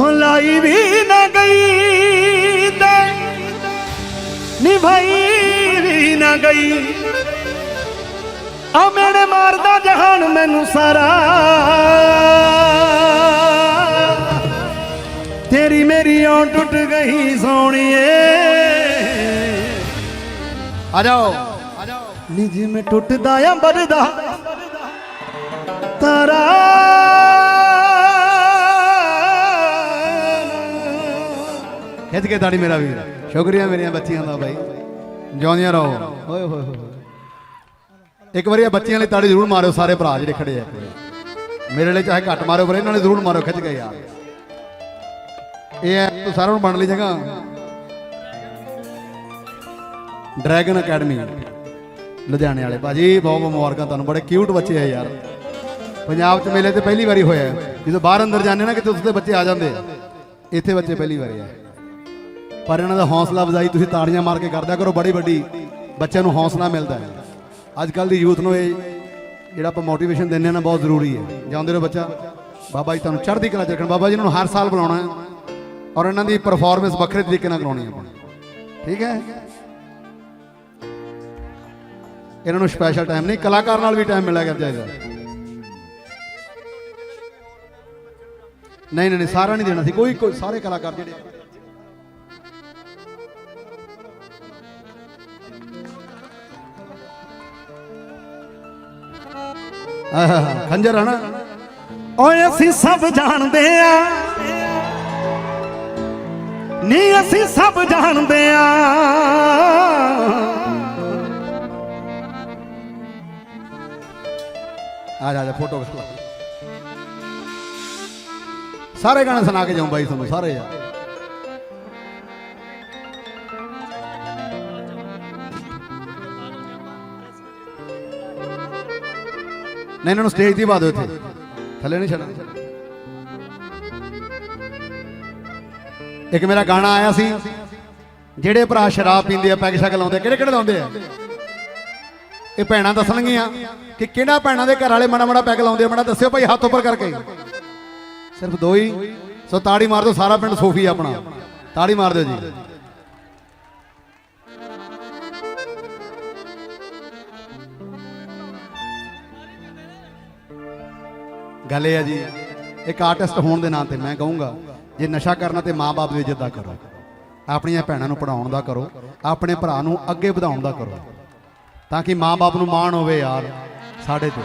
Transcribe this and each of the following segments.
ਲਾਈ ਵੀ ਨਾ ਗਈ ਤੇ ਨਿਭਾਈ ਵੀ ਨਾ ਗਈ। ਆ ਮੇਰੇ ਮਾਰਦਾ ਜਹਾਨ ਮੈਨੂੰ ਸਾਰਾ। ਤੇਰੀ ਮੇਰੀ ਓ ਟੁੱਟ ਗਈ ਸੋਣੀਏ ਆ ਜਾਓ। ਨੀ ਜਿਵੇਂ ਟੁੱਟਦਾ ਅੰਬਰ ਦਾ ਤਾਰਾ ਖਿੱਚ ਕੇ ਦਾੜੀ ਮੇਰਾ ਵੀਰ? ਸ਼ੁਕਰੀਆ ਮੇਰੀਆਂ ਬੱਚੀਆਂ ਦਾ ਬਾਈ। ਜਿਉਂਦੀਆਂ ਰਹੋ। ਓਏ ਹੋਏ ਹੋਏ। ਇੱਕ ਵਾਰੀ ਇਹ ਬੱਚਿਆਂ ਲਈ ਤਾੜੀ ਜ਼ਰੂਰ ਮਾਰਿਓ ਸਾਰੇ ਭਰਾ ਜਿਹੜੇ ਖੜੇ ਆ। ਮੇਰੇ ਲਈ ਚਾਹੇ ਘੱਟ ਮਾਰਿਓ ਪਰ ਇਹਨਾਂ ਲਈ ਜ਼ਰੂਰ ਮਾਰਿਓ ਖਿੱਚ ਕੇ ਯਾਰ। ਇਹ ਤੂੰ ਸਾਰਿਆਂ ਨੂੰ ਬਣ ਲਈ ਜਗ੍ਹਾ। ਡਰੈਗਨ ਅਕੈਡਮੀ ਲੁਧਿਆਣੇ ਵਾਲੇ। ਭਾਜੀ ਬਹੁਤ ਬਹੁਤ ਮੁਬਾਰਕਾਂ ਤੁਹਾਨੂੰ। ਬੜੇ ਕਿਊਟ ਬੱਚੇ ਆ ਯਾਰ। ਪੰਜਾਬ 'ਚ ਮੇਲੇ ਤੇ ਪਹਿਲੀ ਵਾਰੀ ਹੋਇਆ। ਜਦੋਂ ਬਾਹਰ ਅੰਦਰ ਜਾਂਦੇ ਨਾ ਕਿਤੇ ਉੱਥੇ ਬੱਚੇ ਆ ਜਾਂਦੇ ਇੱਥੇ ਬੱਚੇ ਪਹਿਲੀ ਵਾਰੀ ਆ। ਪਰ ਇਹਨਾਂ ਦਾ ਹੌਸਲਾ ਅਫਜ਼ਾਈ ਤੁਸੀਂ ਤਾੜੀਆਂ ਮਾਰ ਕੇ ਕਰਦਿਆ ਕਰੋ ਬੜੀ ਵੱਡੀ। ਬੱਚਿਆਂ ਨੂੰ ਹੌਸਲਾ ਮਿਲਦਾ ਹੈ। ਅੱਜ ਕੱਲ ਦੀ ਯੂਥ ਨੂੰ ਇਹ ਜਿਹੜਾ ਆਪਾਂ ਮੋਟੀਵੇਸ਼ਨ ਦਿੰਦੇ ਆ ਨਾ ਬਹੁਤ ਜ਼ਰੂਰੀ ਹੈ। ਜਾਂਦੇ ਰਹੋ ਬੱਚਾ ਬਾਬਾ ਜੀ ਤੁਹਾਨੂੰ ਚੜ੍ਹਦੀ ਕਲਾ ਚ ਰੱਖਣ ਬਾਬਾ ਜੀ ਨੂੰ ਹਰ ਸਾਲ ਬੁਲਾਉਣਾ ਹੈ ਔਰ ਇਹਨਾਂ ਦੀ ਪਰਫਾਰਮੈਂਸ ਵੱਖਰੇ ਤਰੀਕੇ ਨਾਲ ਕਰਾਉਣੀ ਹੈ ਆਪਾਂ ਠੀਕ ਹੈ? ਇਹਨਾਂ ਨੂੰ ਸਪੈਸ਼ਲ ਟਾਈਮ ਨਹੀਂ ਕਲਾਕਾਰ ਨਾਲ ਵੀ ਟਾਈਮ ਮਿਲਿਆ ਕਰ ਚਾਹੀਦਾ ਨਹੀਂ ਨਹੀਂ ਨਹੀਂ, ਸਾਰਾ ਨਹੀਂ ਦੇਣਾ ਸੀ ਕੋਈ ਕੋਈ ਸਾਰੇ ਕਲਾਕਾਰ ਜਿਹੜੇ ਖੰਜਰ ਹੈ ਓਏ ਅਸੀਂ ਸਭ ਜਾਣਦੇ ਆ। ਨੀ ਅਸੀਂ ਸਭ ਜਾਣਦੇ ਆ। ਆ ਜਾ ਜਾ, ਫੋਟੋ ਖਿਚਵਾ। ਸਾਰੇ ਗਾਣੇ ਸੁਣਾ ਕੇ ਜਾਉਂ ਬਾਈ ਤੁਹਾਨੂੰ, ਸਾਰੇ ਯਾਰ ਨਹੀਂ, ਇਹਨਾਂ ਨੂੰ ਸਟੇਜ ਦੀ ਪਾ ਦਿਓ ਇੱਥੇ। ਥੱਲੇ ਨਹੀਂ ਛੱਡਣਾ। ਇੱਕ ਮੇਰਾ ਗਾਣਾ ਆਇਆ ਸੀ, ਜਿਹੜੇ ਭਰਾ ਸ਼ਰਾਬ ਪੀਂਦੇ ਆ, ਪੈਗ ਸ਼ੈਗ ਲਾਉਂਦੇ ਕਿਹੜੇ ਕਿਹੜੇ ਲਾਉਂਦੇ ਆ? ਇਹ ਭੈਣਾਂ ਦੱਸਣਗੀਆਂ ਕਿ ਕਿਹੜਾ ਭੈਣਾਂ ਦੇ ਘਰ ਵਾਲੇ ਮਾੜਾ ਮਾੜਾ ਪੈਗ ਲਾਉਂਦੇ ਆ? ਮਾੜਾ ਦੱਸਿਓ ਭਾਈ, ਹੱਥ ਉੱਪਰ ਕਰਕੇ। ਸਿਰਫ ਦੋ ਹੀ। ਸੋ ਤਾੜੀ ਮਾਰ ਦਿਓ, ਸਾਰਾ ਪਿੰਡ ਸੋਫੀ ਆਪਣਾ। ਤਾੜੀ ਮਾਰ ਦਿਓ ਜੀ। ਗੱਲ ਇਹ ਆ ਜੀ, ਇੱਕ ਆਰਟਿਸਟ ਹੋਣ ਦੇ ਨਾਂ ਤੇ ਮੈਂ ਕਹੂੰਗਾ, ਜੇ ਨਸ਼ਾ ਕਰਨਾ ਤੇ ਮਾਪੇ ਦੀ ਇੱਜ਼ਤ ਦਾ ਕਰੋ। ਆਪਣੀਆਂ ਭੈਣਾਂ ਨੂੰ ਪੜਾਉਣ ਦਾ ਕਰੋ, ਆਪਣੇ ਭਰਾ ਨੂੰ ਅੱਗੇ ਵਧਾਉਣ ਦਾ ਕਰੋ, ਤਾਂ ਕਿ ਮਾਪੇ ਨੂੰ ਮਾਣ ਹੋਵੇ ਯਾਰ, ਸਾਡੇ ਤੇ।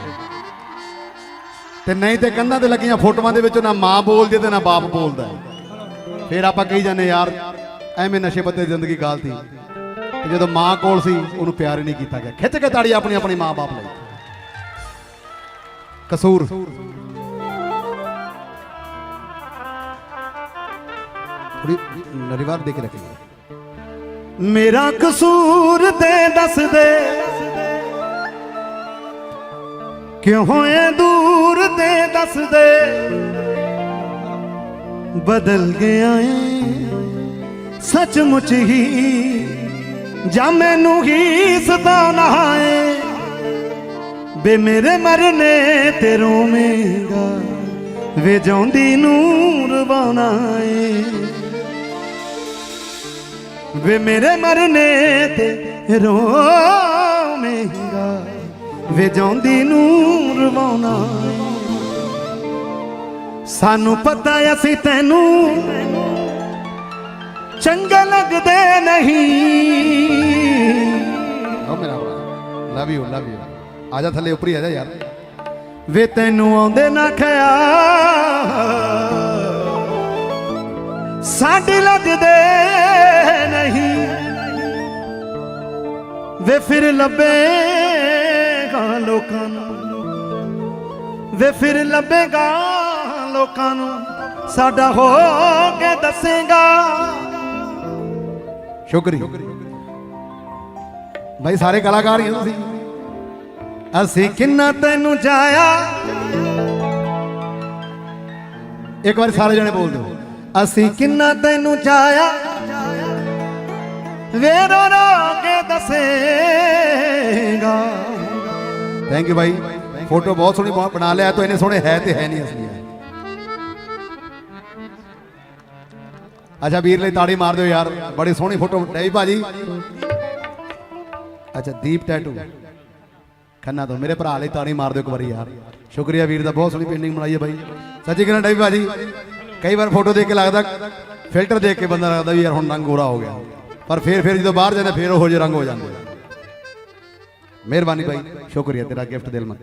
ਤੇ ਨਹੀਂ ਤੇ ਕੰਧਾਂ ਤੇ ਲੱਗੀਆਂ ਫੋਟੋਆਂ ਦੇ ਵਿੱਚ ਨਾ ਮਾਂ ਬੋਲਦੀ ਤੇ ਨਾ ਬਾਪ ਬੋਲਦਾ ਫਿਰ ਆਪਾਂ ਕਹੀ ਜਾਂਦੇ ਯਾਰ, ਐਵੇਂ ਨਸ਼ੇ ਪੱਤੇ ਜ਼ਿੰਦਗੀ ਗਾਲਤੀ। ਤੇ ਜਦੋਂ ਮਾਂ ਕੋਲ ਸੀ, ਉਹਨੂੰ ਪਿਆਰ ਹੀ ਨਹੀਂ ਕੀਤਾ ਗਿਆ। ਖਿੱਚ ਕੇ ਤਾੜੀ ਆਪਣੀ ਆਪਣੀ ਮਾਂ ਬਾਪ ਲਈ। ਕਸੂਰ। ਥੋੜੀ ਨਰੀਵਾਰ ਦੇ ਕੇ ਰੱਖੀ ਮੇਰਾ ਕਸੂਰ ਤੇ ਦੱਸ ਦੇ। ਕਿਉਂ ਹੋਏ ਦੂਰ ਤੇ ਦੱਸ ਦੇ? ਬਦਲ ਗਿਆ ਏ, ਸੱਚਮੁੱਚ ਹੀ ਜਾਂ ਮੈਨੂੰ ਹੀ ਸਦਾ ਏ ਬੇ ਮੇਰੇ ਮਰਨੇ ਤੇ ਰੋਵੇਂਗਾ, ਵੇ ਜਿਉਂਦੀ ਨੂੰ ਰਵਾਨਾ ਏ ਵੇ ਮੇਰੇ ਮਰਨੇ ਤੇ ਰੋਵੇਂਗਾ ਵੇ ਜਿਉਂਦੀ ਨੂੰ ਰਵਾਉਣਾ ਸਾਨੂੰ ਪਤਾ ਅਸੀਂ ਤੈਨੂੰ ਚੰਗੇ ਲੱਗਦੇ ਨਹੀਂ। ਓ ਮੇਰਾ ਲਵ ਯੂ ਲਵ ਯੂ ਆ ਜਾ ਥੱਲੇ ਉੱਪਰ ਹੀ ਆ ਜਾ ਯਾਰ। ਵੇ ਤੈਨੂੰ ਆਉਂਦੇ ਨਾ ਖਿਆ ਸਾਡੇ ਲੱਗਦੇ ਨਹੀਂ। ਵੇ ਫਿਰ ਲੱਭੇਗਾ ਲੋਕਾਂ ਨੂੰ। ਵੇ ਫਿਰ ਲੱਭੇਗਾ ਲੋਕਾਂ ਨੂੰ। ਸਾਡਾ ਹੋ ਕੇ ਦੱਸੇਗਾ। ਸ਼ੁਕਰੀਆ। ਭਾਈ ਸਾਰੇ ਕਲਾਕਾਰ ਹੀ ਤੁਸੀਂ। ਅਸੀਂ ਕਿੰਨਾ ਤੈਨੂੰ ਜਾਇਆ। ਇੱਕ ਵਾਰ ਸਾਰੇ ਜਣੇ ਬੋਲ ਦਿਓ। ਅਸੀਂ ਕਿੰਨਾ ਤੈਨੂੰ ਚਾਇਆ ਵੇ ਰੋ ਰੋ ਕੇ ਦੱਸੇਗਾ। ਥੈਂਕ ਯੂ ਭਾਈ। ਫੋਟੋ ਬਹੁਤ ਸੋਹਣੀ ਬਣਾ- ਲਿਆ, ਤੋ ਇਹਨੇ ਸੋਹਣੇ ਹੈ ਤੇ ਹੈ ਨਹੀਂ ਅਸਲੀ ਅੱਛਾ ਵੀਰ ਲਈ ਤਾੜੀ ਮਾਰ ਦਿਓ ਯਾਰ, ਬੜੀ ਸੋਹਣੀ ਫੋਟੋ ਡੈਵੀ ਭਾਜੀ। ਅੱਛਾ, ਦੀਪ ਟੈਟੂ ਖੰਨਾ ਤੋਂ, ਮੇਰੇ ਭਰਾ ਲਈ ਤਾੜੀ ਮਾਰ ਦਿਓ ਇੱਕ ਵਾਰੀ ਯਾਰ। ਸ਼ੁਕਰੀਆ ਵੀਰ ਦਾ, ਬਹੁਤ ਸੋਹਣੀ ਪੇਂਟਿੰਗ ਬਣਾਈ ਹੈ ਬਾਈ ਸੱਚੀ ਕਹਿੰਦਾ ਡੈਵੀ ਭਾਜੀ? ਕਈ ਵਾਰ ਫੋਟੋ ਦੇਖ ਕੇ ਲੱਗਦਾ ਫਿਲਟਰ ਦੇਖ ਕੇ ਬੰਦਾ ਲੱਗਦਾ ਵੀ ਯਾਰ ਹੁਣ ਰੰਗ ਗੋਰਾ ਹੋ ਗਿਆ। ਪਰ ਫਿਰ ਫਿਰ ਜਦੋਂ ਬਾਹਰ ਜਾਂਦੇ, ਫਿਰ ਉਹੋ ਜਿਹੇ ਰੰਗ ਹੋ ਜਾਂਦੇ। ਮਿਹਰਬਾਨੀ ਭਾਈ, ਸ਼ੁਕਰੀਆ ਤੇਰਾ ਗਿਫਟ ਦਿਲ ਮਤ